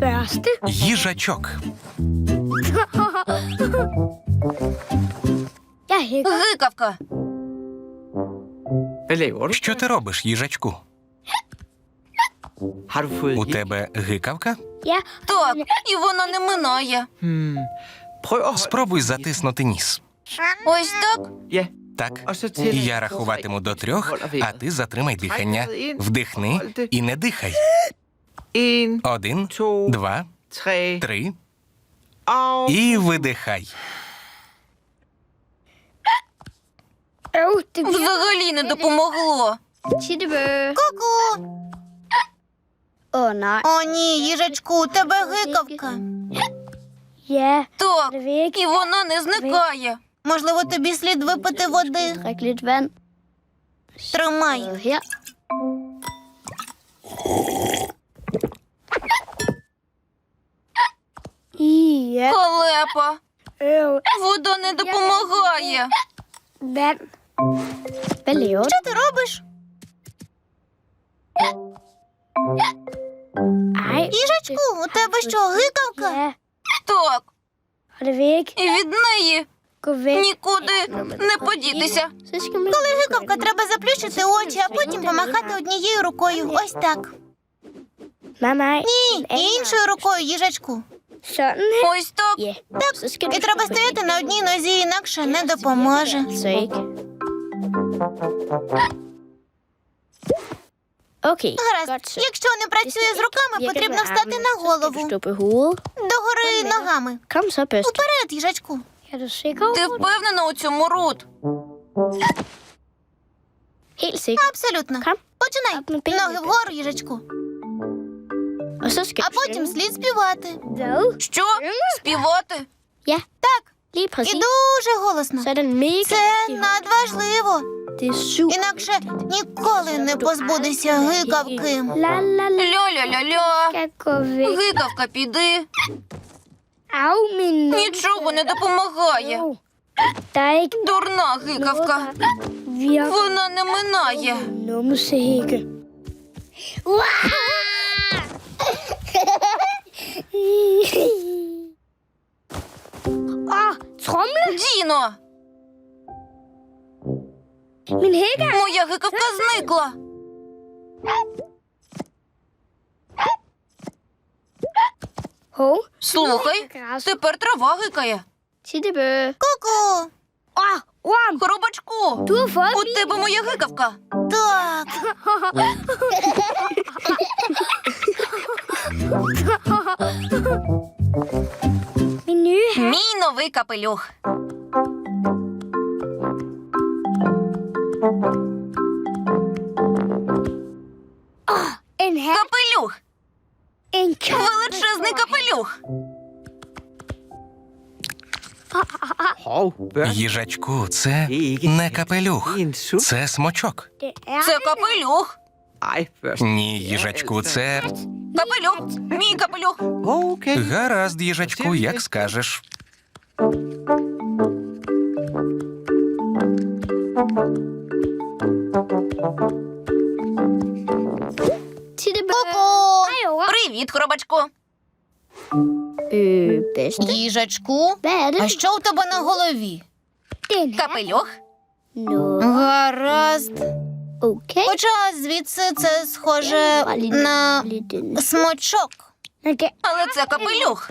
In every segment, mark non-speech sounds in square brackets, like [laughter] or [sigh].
Børste. Їжачок. Гикавка. Що ти робиш, їжачку? У тебе гикавка? Так, і вона не минає. Спробуй затиснути ніс. Ось так. Так. І я рахуватиму до трьох, а ти затримай дихання. Вдихни і не дихай. Один, два, три. І видихай. Взагалі не допомогло. Ку-ку. Åh. О, ні, їжачку, у тебе гикавка. Ja, Так, det і вона не зникає. Можливо, тобі слід випити води. drikke lidt vand. Тримай. Noget her. I, ja. Халепа. Øv, Вода не допомагає. vand. Hvad laver du? Що ти робиш? Ej, Їжачку, у тебе що, гикавка? Так, і від неї нікуди не подітися. Коли гикавка, треба заплющити очі, а потім помахати однією рукою. Ось так. Ні, і іншою рукою, їжачку. Ось так. Du... І треба стояти на одній нозі, інакше не допоможе. Okay, Гаразд, якщо не працює з руками, потрібно встати на голову. Догори ногами. Уперед, їжачку. Ти впевнена у цьому, Рут? Абсолютно. Починай. Ноги вгору, їжачку. А потім слід співати. Що? Співати? Так, і дуже голосно. Це надважливо. Інакше ніколи не позбудешся гикавки. Væk. Гикавка, піди. Нічого не допомагає. Дурна гикавка. Вона не минає. [laughs] Діно, моя гикавка зникла. Слухай, тепер трава гикає. Ку-ку. Fået у тебе моя гикавка. Так. [laughs] Мій новий капелюх. Капелюх. Величезний капелюх. Їжачку, це не капелюх. Це смочок. Це капелюх. Ні, їжачку, це Капелюх. Мій капелюх. Okay. гаразд, їжачку, як скажеш. Ку-ку. Привіт, коробачку. Øh. Їжачку. А що у тебе на голові? Капелюх. Гаразд. Okay. Хоча звідси це схоже на смочок. Але це капелюх.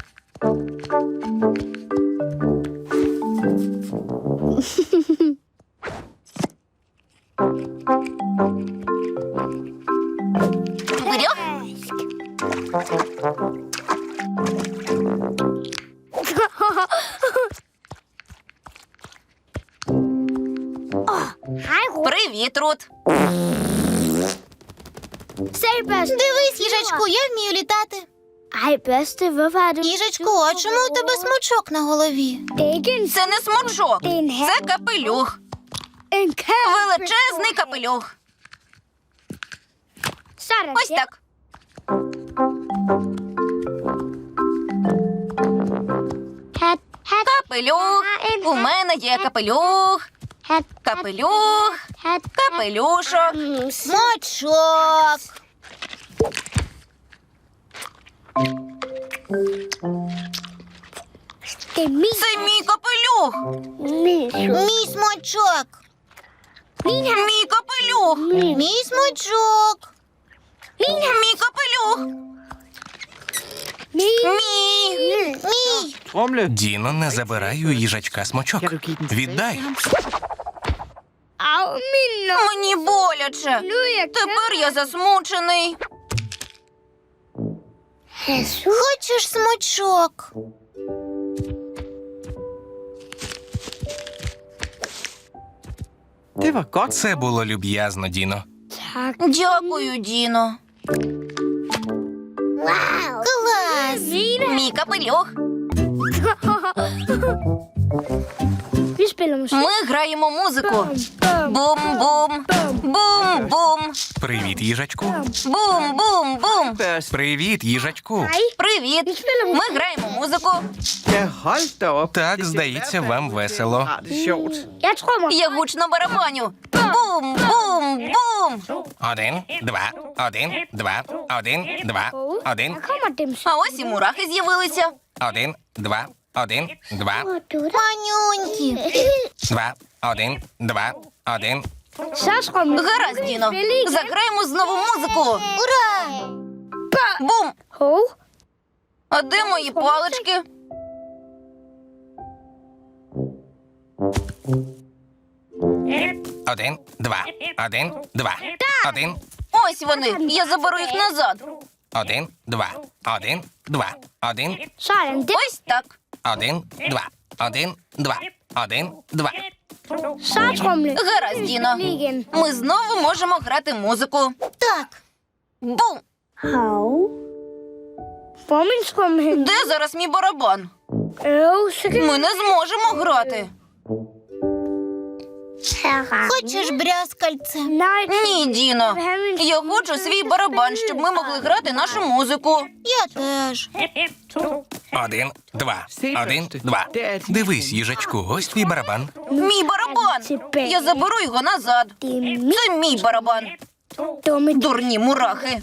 Вирьох? [laughs] Привіт, Рут. Дивись, їжачку, я вмію літати. Їжачку, а чому у тебе смочок на голові? Це не hat. Це капелюх. Величезний капелюх. Ось так. Капелюх. У мене є капелюх. Капелюх. Капелюшок. Er Це мій капелюх. Мій смачок. Мій капелюх. Мій смачок. Мій капелюх. Мій. Мій. Діно, не забирай у їжачка смачок. Віддай. Мені боляче. jeg Тепер я засмучений. Хочеш смачок? Це було люб'язно, Діно. Дякую, Діно. Клас. Мій капелюх. [laughs] Ми граємо музику. Бум-бум. Бум-бум. Привіт, їжачку. Бум-бум-бум. Привіт, їжачку. Привіт. Ми граємо музику. Так, здається, вам весело. Я гучно барабаню. Бум-бум-бум. Один, два, один, два, один, два, один. А ось і мурахи з'явилися. один, два, один, два, Манюнькі. два, один, два, один. Trumle. Гаразд, Діно. Заграємо знову музику. Ура! Бум. Hov. А де мої палички? Один, два, один, два, один, Ось вони. Я заберу їх назад. один, два, один, два, один, Sådan der. Ось так. Один, два, один, два, один, два. Så. Гаразд, Діно. Ми знову можемо грати музику. Так. Бум. Хау. Hen? Де зараз мій барабан? Kan Ми не зможемо грати. Хочеш брязкальце? Ні, Діно. Я хочу свій барабан, щоб ми могли грати нашу музику. Я теж. Один, два, один, два. Дивись, їжачку, ось твій барабан. Мій барабан. Я заберу його назад. Це мій барабан. Дурні мурахи.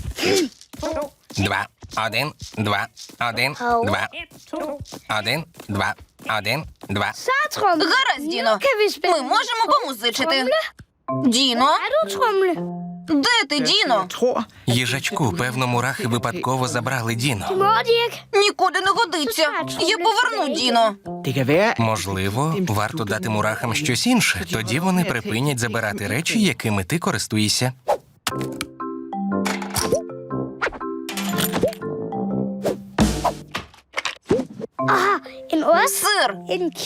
Два, один, два, один, два, один, два, один, два. Гаразд, Діно. Vi spille. Ми можемо помузичити. Діно, де ти, Діно? Їжачку, певно, мурахи випадково забрали Діно. Нікуди не годиться. Я поверну Діно. Можливо, варто дати мурахам щось інше. Тоді вони припинять забирати речі, якими ти користуєшся. Ah, en ost. Сир.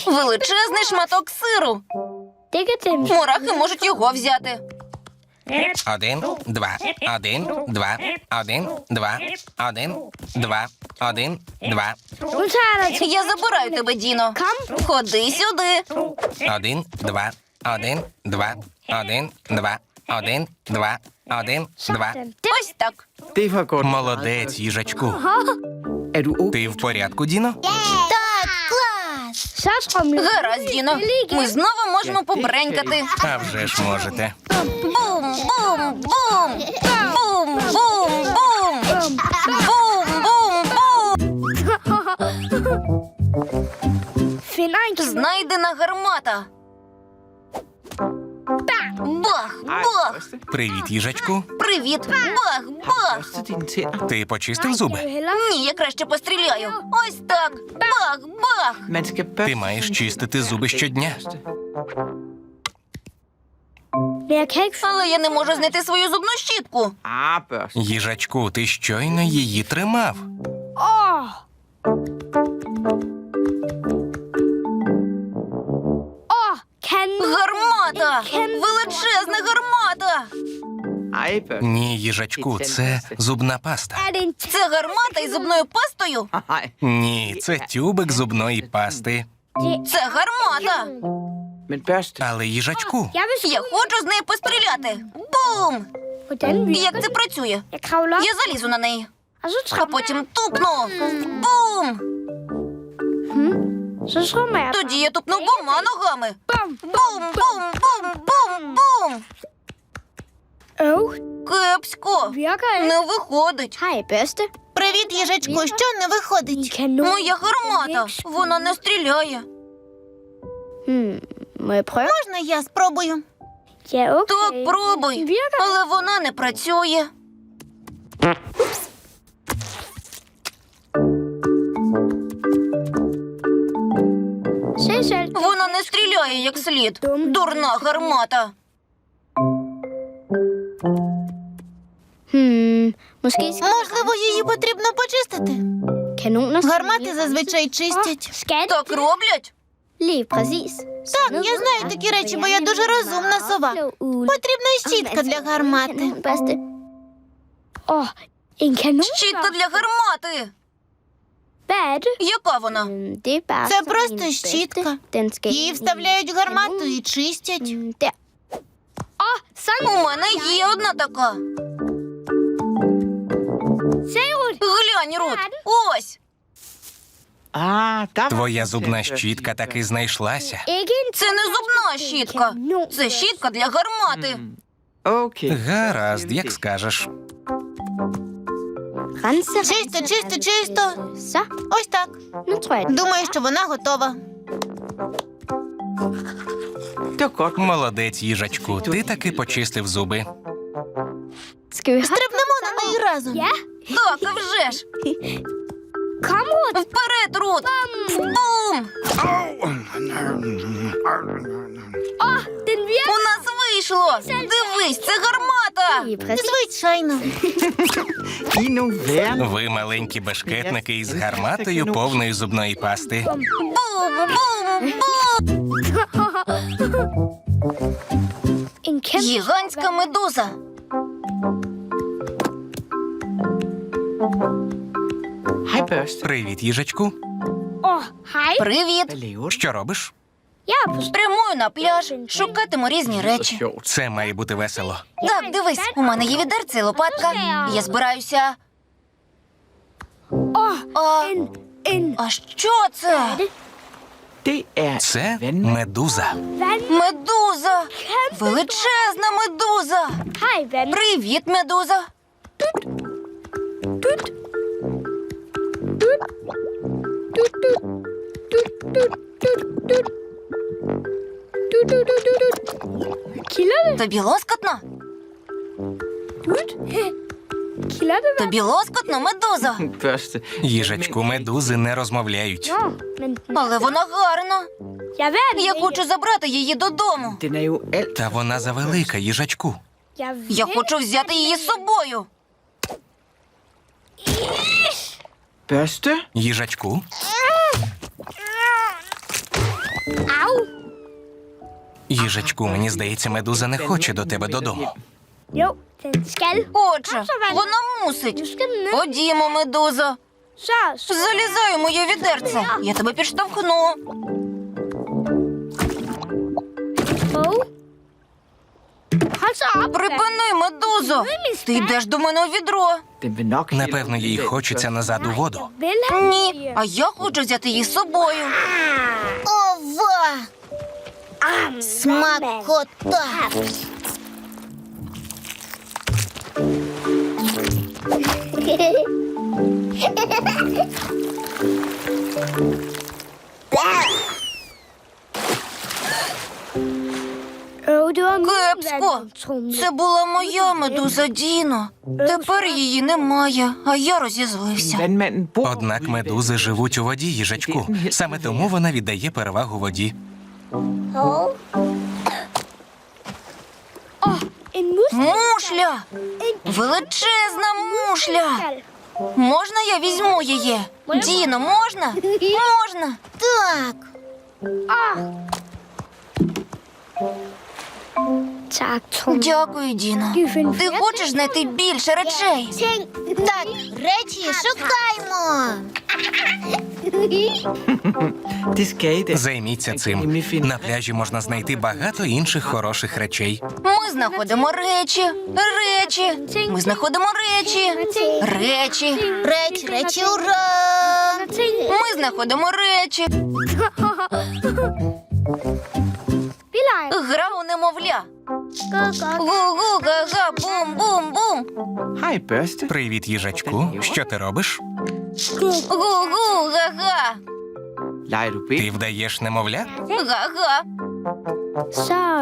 Величезний шматок сиру. Мурахи можуть його взяти. Один, два, один, два, один, два, один, два, один, два, til. Я забираю тебе, Діно. Ходи сюди. один, два, один, два, один, два, один, два, один, два. Ось так. Молодець, їжачку. Er du? Ти в порядку, Діно? Гаразд, Діно. Ми знову можемо побренькати. А вже ж можете. Бум, бум, бум. Бум, бум, бум. Бум, бум, бум. Finder en kniv. Знайдена гармата. Бах, бах. Привіт, їжачку. Привіт. Бах, бах. Ти почистив зуби? Ні, я краще постріляю. Ось так. Бах, бах. Ти маєш чистити зуби щодня. Але я не можу знайти свою зубну щітку. Їжачку, ти щойно її тримав. Гармата! Величезна гармата! Ні, їжачку, це зубна паста. Це гармата із зубною пастою? Ні, це тюбик зубної пасти. Це гармата! Але їжачку, Я хочу з нею постріляти. Бум! Як це працює? Я залізу на неї, а потім тупну. Бум! Jeg Тоді я тупну двома ногами. Бум! Бум, бум, бум, бум, бум. Øv, Кепсько. Не виходить. Hej, børste. Привіт, їжачку. Що не виходить? Моя гармата. Вона не стріляє. Можна я спробую? Так, пробуй. Але вона не працює. Не стріляє як слід. Дурна гармата. Можливо, її потрібно почистити. Гармати зазвичай чистять. Так роблять? Так, я знаю такі речі, бо я дуже розумна сова. Потрібна щітка для гармати. En. Щітка для гармати. Яка вона? Bare Це просто щітка. Її вставляють в гармату і чистять. М, Der. У мене є одна така. Глянь, Рут. Ось. Твоя зубна щітка таки знайшлася. Це не зубна щітка. Це щітка для гармати. Гаразд, як скажеш. Чисто, чисто, чисто. Ось так. tror Думаю, що вона готова. Молодець, їжачку. Ти таки почистив зуби. Стрибнемо на неї разом. Так, а вже ж. Вперед, Рут. Бум! Вийшло. Дивись, це гармата. Звичайно. [laughs] Ви маленькі бешкетники із гарматою повною зубної пасти. Бум, бум, бум. Гігантська медуза. Привіт, їжачку. Привіт. Що робиш? Прямую на пляж. Шукатиму різні речі. Це має бути весело. Так, дивись, у мене є відерце і лопатка. Я збираюся. А, а що це? Er Це медуза. Медуза. Величезна медуза. Привіт, медуза. Тобі лоскотно? Тобі лоскотно, медуза. Їжачку, медузи не розмовляють. Але вона гарна. Я хочу забрати її додому. Alt. Та вона завелика, їжачку. Я хочу взяти її з собою. Їжачку, їжачку, мені здається, медуза не хоче до тебе додому. Отже, вона мусить. Ходімо, медуза. Залізай у моє відерце. Я тебе підштовхну. Припини, медузо. Ти йдеш до мене у відро. Напевно, їй хочеться назад у воду. Ні, а я хочу взяти її з собою. Ова! Смакота! Кепсько. Це була моя медуза Діно. Тепер її немає, а я розізлився. Однак медузи живуть у воді, їжачку. Саме тому вона віддає перевагу воді. Åh. Мушля! Величезна мушля! Можна я візьму її? Діно, можна? Можна. Так. Дякую, Діно. Ти хочеш знайти більше речей? так, речі da. Займіться цим. На пляжі можна знайти багато інших хороших речей. Ми знаходимо речі, речі. Ми знаходимо речі, речі. Реч, речі, ура! Ми знаходимо речі. Leger. Гра у немовля. Гу-гу, га-га, бум-бум-бум. Hej, børste. Привіт, їжачку. Що ти робиш? Гу-гу, га-га. Ти вдаєш немовля? Га-га.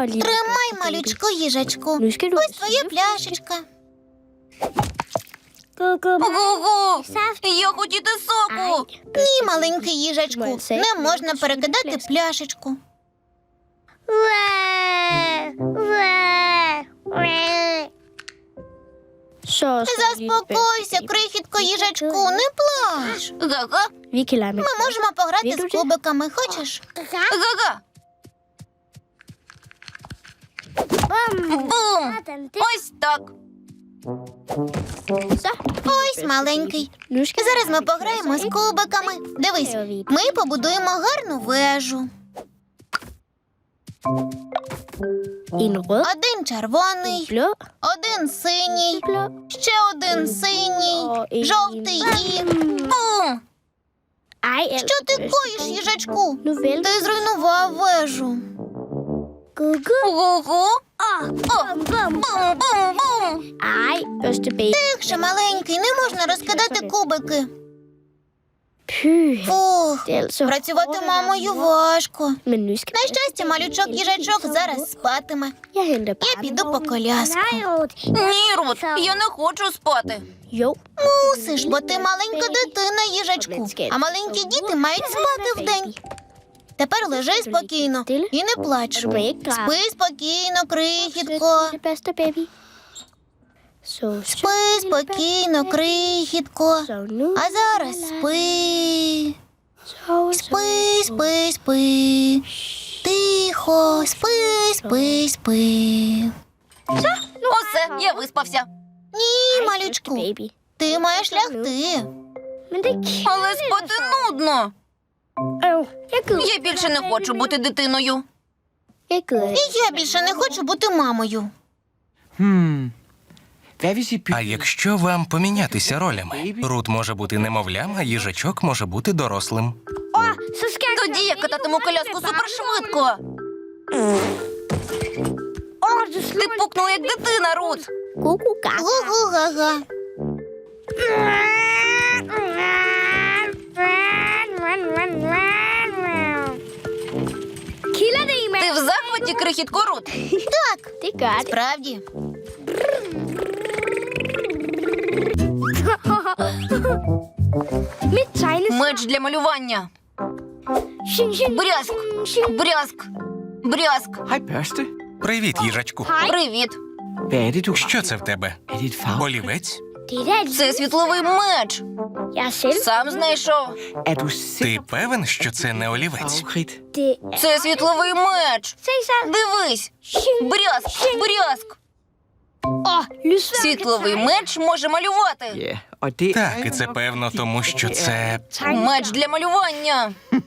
Тримай, малючко, їжачку. Ось твоя пляшечка. Гу-гу. Я хотіти соку. Ні, маленький їжачку. Не можна перекидати пляшечку. Skal Заспокойся, крихітко їжачку, не плач. Га-га. Vi kan. Ми можемо пограти з кубиками. Хочеш? Га-га. Бум. Ось так. Ось маленький. Зараз ми пограємо з кубиками. Дивись, ми побудуємо гарну вежу. Один червоний, один синій, ще один синій, жовтий і. Бум. Ej. Що ти коїш, їжачку? Nu vel. Ти зруйнував вежу. Гу-гу. Бум-бум-бум. Тихше, маленький, не можна розкидати кубики. Er altså працювати мамою важко. На щастя, малючок їжачок зараз спатиме. Я піду по коляску. Ні, Рут, я не хочу спати. Мусиш, бо ти маленька дитина, їжачку. А маленькі діти мають спати вдень. Тепер лежи спокійно і не плач. Спи спокійно, крихітко. Det bedste baby. Så, Спи спокійно, крихітко. А зараз спи. Спи, спи, спи. Тихо, спи, спи, спи. Усе, я виспався. Ні, малючку, ти маєш лягти. Але спати нудно. Я більше не хочу бути дитиною. І я більше не хочу бути мамою. Hmm. А якщо вам помінятися ролями? Рут може бути немовлям, а їжачок може бути дорослим. Åh, så. Тоді я кататиму коляску супершвидко. Ти пукнула як дитина, Рут. Гу-гу-га-га. Ти в захваті, крихітко Рут. Так, справді. Меч для малювання. Брязк, брязк, брязк. Привіт, їжачку. Привіт. Що це в тебе? Олівець? Це світловий меч. Сам знайшов. Ти певен, що це не олівець? Це світловий меч. Дивись. Брязк, брязк. Світловий меч може малювати. Так, і це певно, тому що це Меч для малювання. [laughs]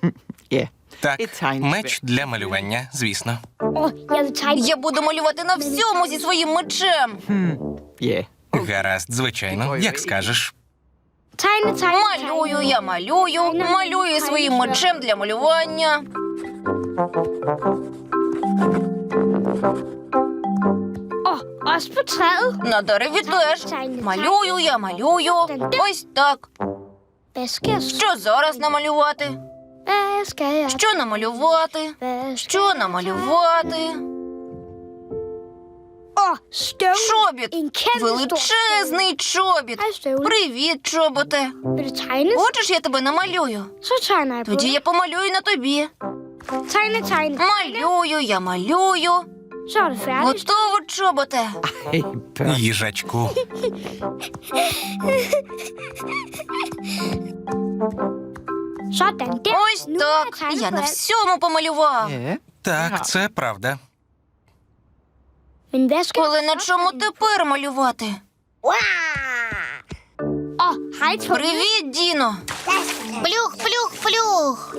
Так, меч для малювання, звісно. Я буду малювати на всьому зі своїм мечем. Гаразд, звичайно, як скажеш. Малюю, я малюю, малюю своїм мечем для малювання. Åh, også på træet. На дереві теж. Малюю, я малюю. Ось так. Hvad skal jeg... Що зараз намалювати? Hvad skal jeg... Що намалювати? Hvad skal... Що намалювати? Åh. Чобіт. En kæmpe stor Величезний чобіт. Hej. Привіт, чоботе. Vil du tegne? Хочеш, я тебе намалюю? Så tegner jeg på. Тоді я помалюю на тобі. Tegne, tegne. Малюю, я малюю. Готово, чоботе. Їжачку. Ось jeg так. Я на всьому помалював. Так, це правда. Але на чому тепер малювати? Привіт, Діно. Плюх, плюх, плюх.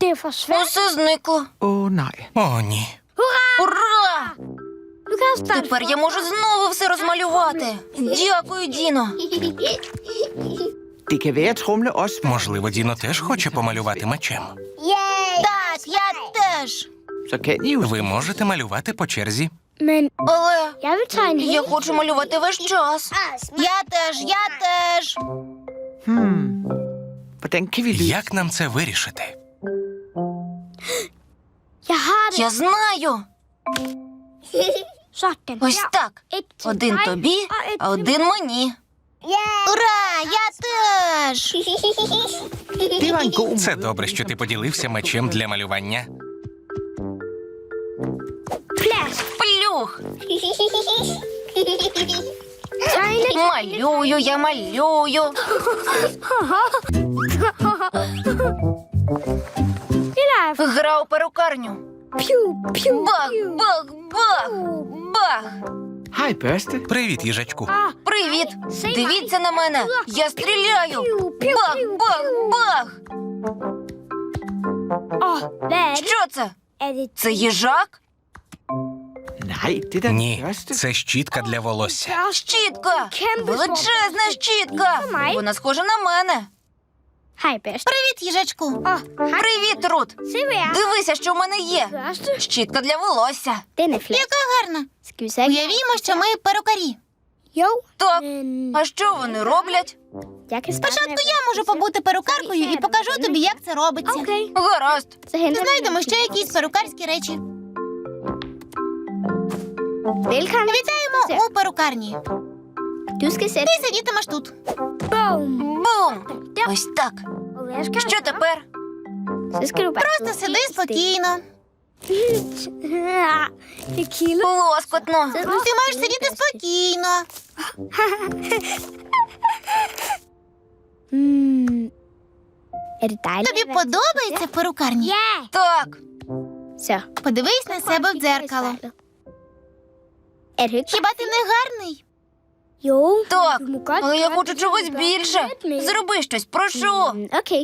Det er for svært. Усе зникло. Åh, nej. О, ні. Ура! Kan jeg Тепер я можу знову все розмалювати. Дякую, Діно. Det kan være, at Trumle også... Можливо, Діно теж хоче помалювати мечем. Так, я теж. Så kan I jo... Ви можете малювати по черзі. Men Але jeg vil tegne я хочу малювати весь час. Я теж, я теж. Hmm. Hvordan kan vi løse... Як нам це вирішити? Я знаю. Ось так. Один тобі, а один мені. Ура, я теж. [laughs] Це добре, що ти поділився мечем для малювання. Плюх. Малюю, я малюю. [laughs] Гра у перукарню. piu, Бах, бах, бах, бах. Hej, børste. Привіт, їжачку. Привіт. Сей Дивіться на мене. Я стріляю. Бах, бах, бах. Що це? Це їжак? Ні, це щітка для волосся. Щітка. Величезна щітка. Вона схожа на мене. Привіт, їжачку. Привіт, Рут. Дивися, що в мене є. Щітка для волосся. Яка гарна. Уявімо, що ми перукарі. Так. А що вони роблять? Спочатку я можу побути перукаркою і покажу тобі, як це робиться. Гаразд. Знайдемо ще якісь перукарські речі. Вітаємо у перукарні. Ти сидітимеш тут. Бум! Ось так. Що тепер? Просто сиди спокійно. Лоскотно. Ти маєш сидіти спокійно. Тобі подобається в перукарні? Так. Подивись на себе в дзеркало. Хіба ти не гарний? Так. Але я хочу чогось більше. Зроби щось, прошу.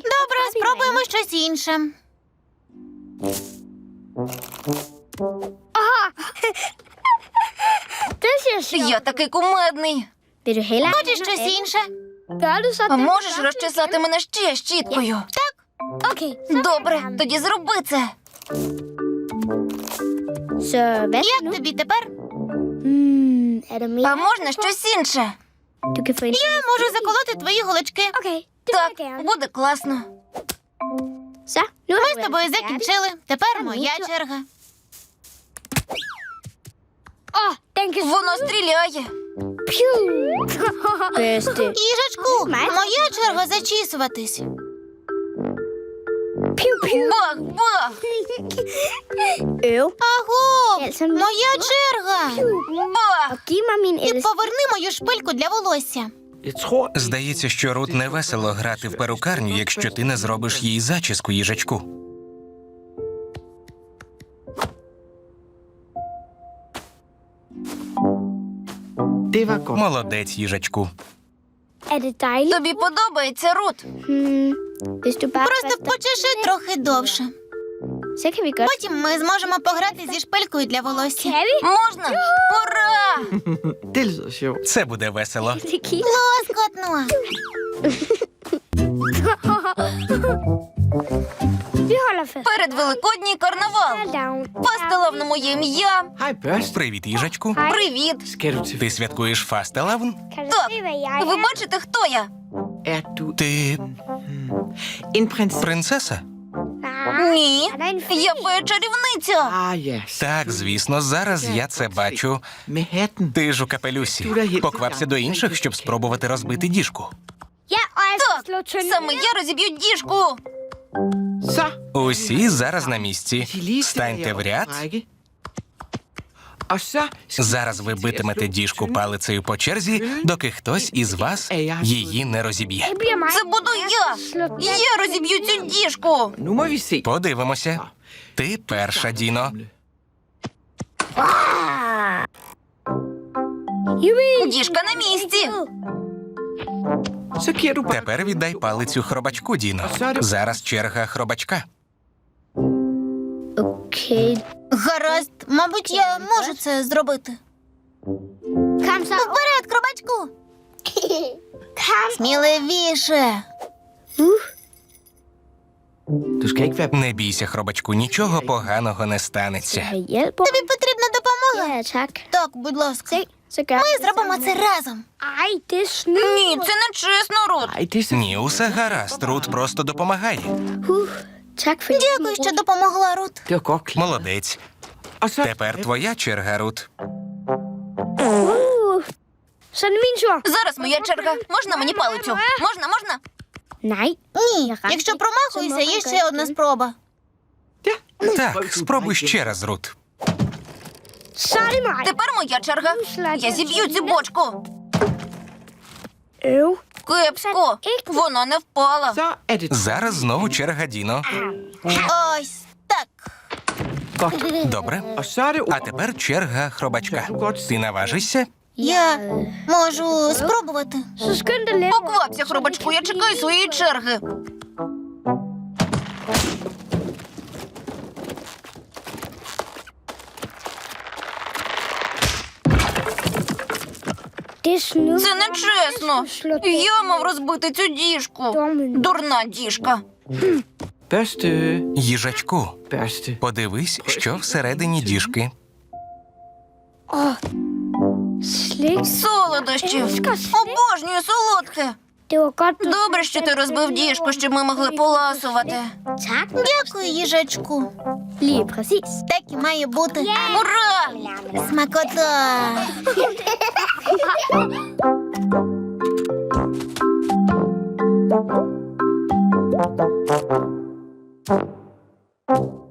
Добре, спробуємо щось інше. Я такий кумедний. Хочеш щось інше? А можеш розчесати мене ще щіткою? Så Добре, тоді зроби це. Як тобі тепер? А можна щось інше? Я можу заколоти твої голочки. Так, буде класно. Ми з тобою закінчили. Тепер моя черга. Воно стріляє. Їжачку, моя черга зачісуватись. Бах, бах, Аго, моя черга. бах. І поверни мою шпильку для волосся. Здається, що Рут не весело грати в перукарню, якщо ти не зробиш їй зачіску, їжачку. Молодець, їжачку. Тобі подобається, Рут? Просто почеши трохи довше. Потім ми зможемо пограти зі шпилькою для волосся. Можна? Ура! Це буде весело. Лоскотно. [laughs] Перед Великодній карнавал. Пастила моє ім'я. Привіт, їжачку. Привіт. Ти святкуєш фастелавн? Так. Ви бачите, хто я? Ти принцеса? Ні. Я фея-чарівниця. Ah. Так, звісно, зараз я це бачу. Ти ж у капелюсі. Поквапся до інших, щоб спробувати розбити діжку. Так, саме я розіб'ю діжку. Усі зараз на місці. Станьте в ряд. Зараз ви битимете діжку палицею по черзі, доки хтось із вас її не розіб'є. Це буду я. Я розіб'ю цю діжку. Se. Подивимося. Ти перша, Діно. Діжка на місці. Тепер віддай палицю хробачку, Діно. Зараз черга хробачка. Okay. Гаразд, мабуть, я можу це зробити. Вперед, хробачку! Kom. Сміливіше. Не бійся, хробачку, нічого поганого не станеться. Тобі потрібна допомога. Так, будь ласка. Ми зробимо це разом. Ні, це не чесно, Рут. Ні, усе гаразд. Рут просто допомагає. Дякую, що допомогла, Рут. Молодець. Тепер твоя черга, Рут. Зараз моя черга. Можна мені палицю? Можна, можна? Ні, якщо промахуюся, є ще одна спроба. Так, спробуй ще раз, Рут. Så er det mig. Тепер моя черга. Я зіб'ю цю бочку. Кепсько. Вона не впала. Зараз знову черга Діно. Ось так. Добре. А тепер черга хробачка. Ти наважишся? Я можу спробувати. Поквапся, хробачку, я чекаю своєї черги. Det er snyd. Це не чесно. Я мав розбити цю діжку. Дурна діжка. Пести Їжачку, подивись, що всередині діжки. Солодощі. Обожнюю солодке. Добре, що ти розбив діжку, щоб ми могли поласувати. Дякую, їжачку. Так і має бути. Ура! Смакота. [laughs]